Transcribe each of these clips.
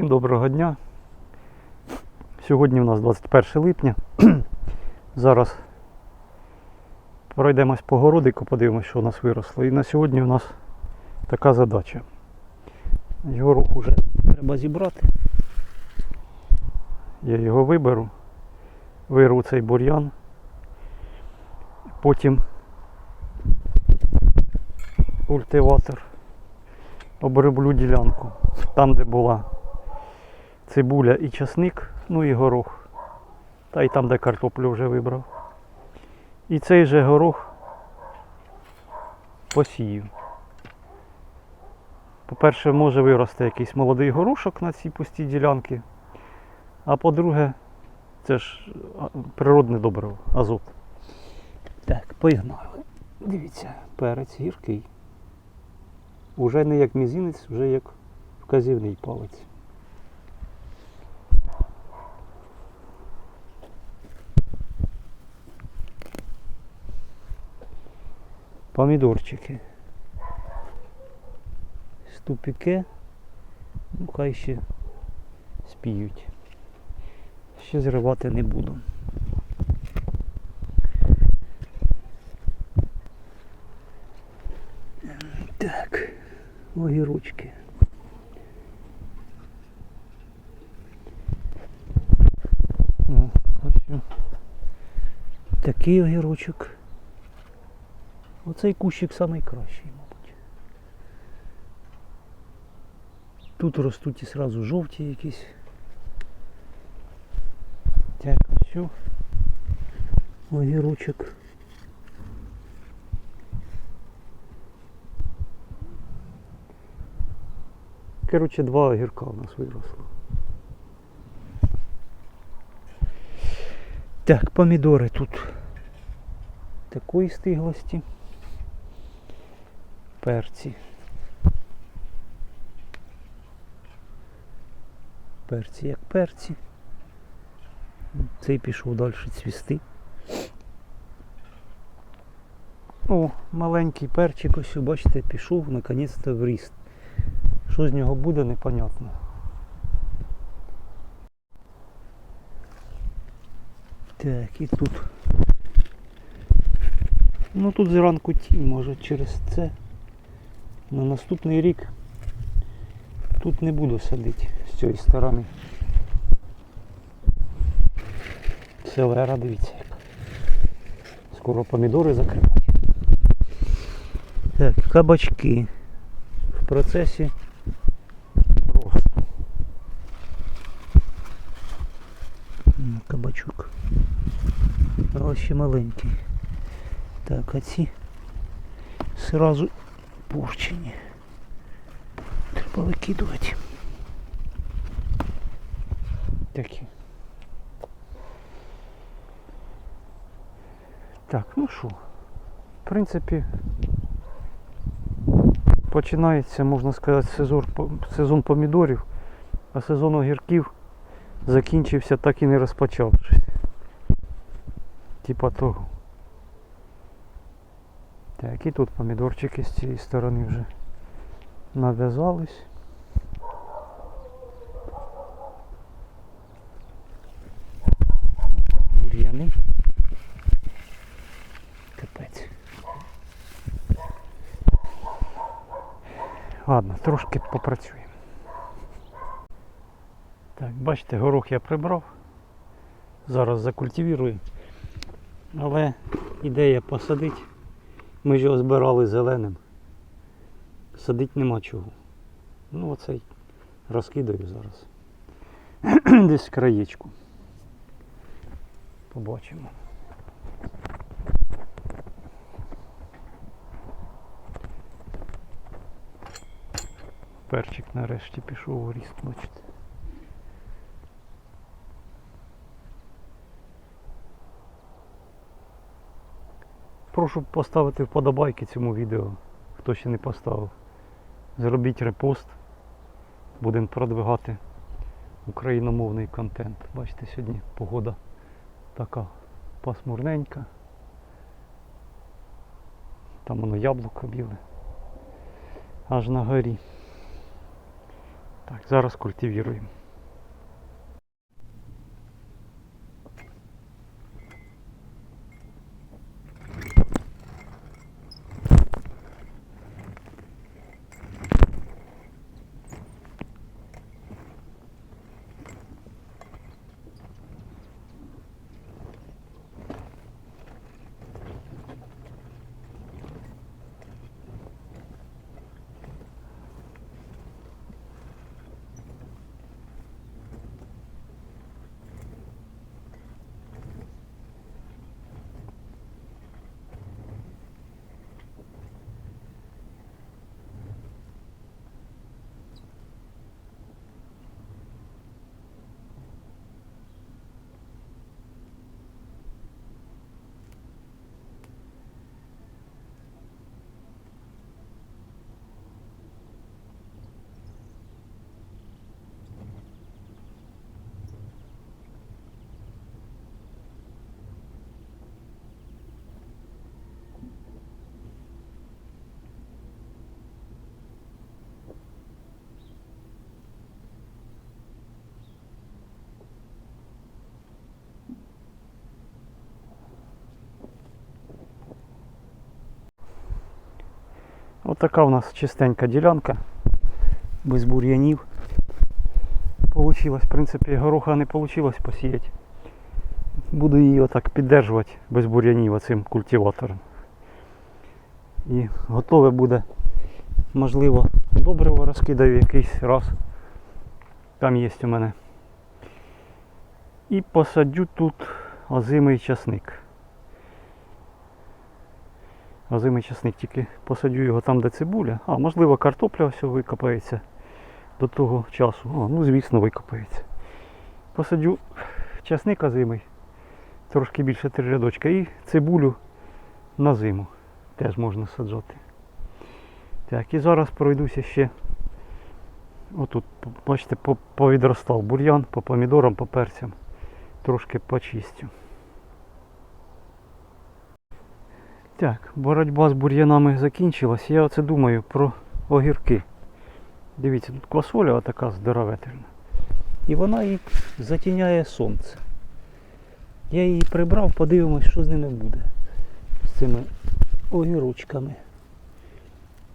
Всім доброго дня. Сьогодні у нас 21 липня. Зараз пройдемось по городику, подивимось, що у нас виросло. І на сьогодні у нас така задача. Горох уже треба зібрати. Я його виберу, вирву цей бур'ян. Потім культиватор оброблю ділянку. Там, де була цибуля і часник, ну і горох. Та й там, де картоплю вже вибрав. І цей же горох посію. По-перше, може вирости якийсь молодий горошок на цій пустій ділянці. А по-друге, це ж природне добриво, азот. Так, погнали. Дивіться, перець гіркий. Уже не як мізинець, вже як вказівний палець. Помідорчики. Ступіки. Ну, хай ще спіють. Ще зривати не буду. Так, огірочки. Ось що. Такий огірочок. Оцей кущик найкращий, мабуть. Тут ростуть і сразу жовті якісь. Так, що. Огірочок. Коротше, два огірка у нас виросло. Так, помідори тут такої стиглості. Перці. Перці як перці. Цей пішов далі цвісти. О, маленький перчик ось, бачите, пішов наконець-то в ріст. Що з нього буде, непонятно. Так, і тут. Ну тут зранку тінь, може через це. На наступний рік тут не буду садити з цієї сторони. Селера, дивіться як. Скоро помідори закривати. Так, кабачки в процесі росту. Кабачок. А ось ще маленький. Так, а ці сразу порчені. Треба викидувати. Такі. Так, ну що, в принципі, починається, можна сказати, сезон, сезон помідорів, а сезон огірків закінчився так і не розпочавшись. Типа того. Так, і тут помідорчики з цієї сторони вже нав'язались. Бур'яни. Капець. Ладно, трошки попрацюємо. Так, бачите, горох я прибрав. Зараз закультивірую. Але ідея посадити. Ми ж його збирали зеленим. Садити нема чого. Ну оцей розкидаю зараз. Десь краєчку. Побачимо. Перчик нарешті пішов у ріст, бачите. Прошу поставити вподобайки цьому відео, хто ще не поставив. Зробіть репост. Будемо продвигати україномовний контент. Бачите, сьогодні погода така пасмурненька. Там воно яблуко біле. Аж на горі. Так, зараз культивіруємо. Отака у нас чистенька ділянка, без бур'янів. Получилось, в принципі, гороха не вийшло посіяти. Буду її отак піддержувати без бур'янів оцим культиватором. І готове буде, можливо, добриво розкидаю якийсь раз. Там є у мене. І посадю тут озимий часник. Озимий часник, тільки посадю його там, де цибуля. А, можливо, картопля ось викопається до того часу. О, ну звісно, викопається. Посадю часник озимий, трошки більше три рядочка, і цибулю на зиму теж можна саджати. Так, і зараз пройдуся ще. Отут, бачите, повідростав бур'ян по помідорам, по перцям. Трошки почистю. Так, боротьба з бур'янами закінчилась. Я оце думаю про огірки. Дивіться, тут квасоля така здоровительна. І вона їй затіняє сонце. Я її прибрав, подивимось, що з ними буде. З цими огірочками.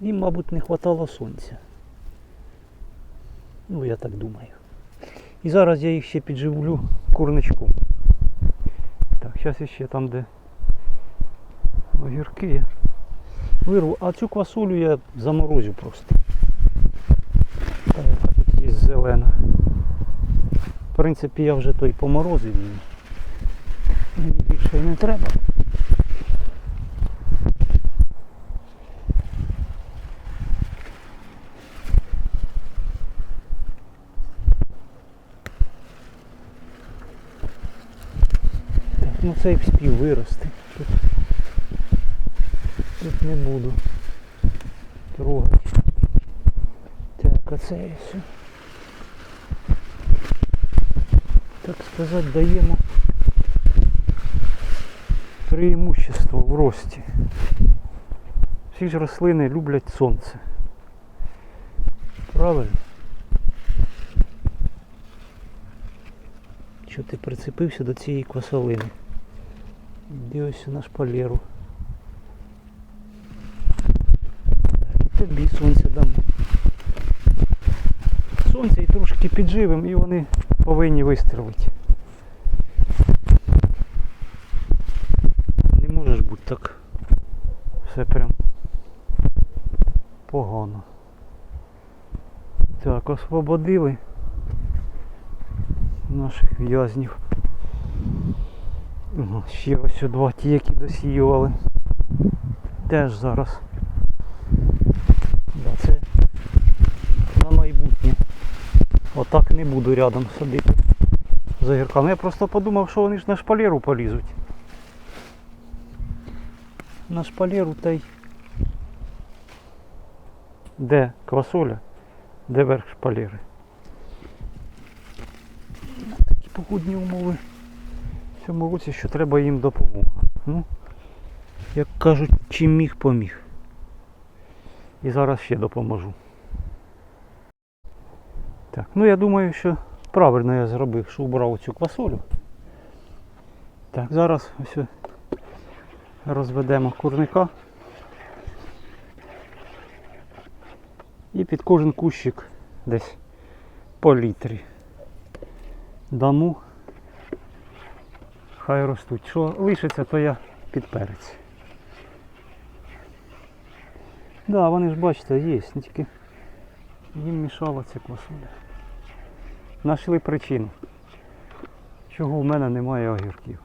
Їм, мабуть, не вистачало сонця. Ну, я так думаю. І зараз я їх ще підживлю курничком. Так, зараз ще там, де огірки вирву, а цю квасолю я заморозю просто. Та яка тут є зелена. В принципі, я вже той поморозив її. Мені більше не треба. Так, ну цей спів вирости. Тут, не буду трогати. Так, а це все. Так сказати, даємо преимущество в рості. Всі ж рослини люблять сонце. Правильно? Що ти прицепився до цієї квасолини? Дивишся на шпалеру. Так, і тобі сонце дамо. Сонце і трошки підживим і вони повинні вистрілити. Не може ж бути так. Все прям погано. Так, освободили наших в'язнів. Ще ось два ті, які досіювали. Теж зараз. Да, це на майбутнє. Отак не буду рядом садити з огірками. Я просто подумав, що вони ж на шпалеру полізуть. На шпалеру та й де квасоля, де верх шпалери. Такі погодні умови в цьому році, що треба їм допомога. Ну, як кажуть, чим міг, поміг. І зараз ще допоможу. Так, ну я думаю, що правильно я зробив, що убрав цю квасолю. Так, зараз ось розведемо курника. І під кожен кущик десь по літрі. Даму. Хай ростуть. Що лишиться, то я під перець. Да, вони ж бачите, є, тільки їм мішала ця квасоля. Нашли причину, чого в мене немає огірків.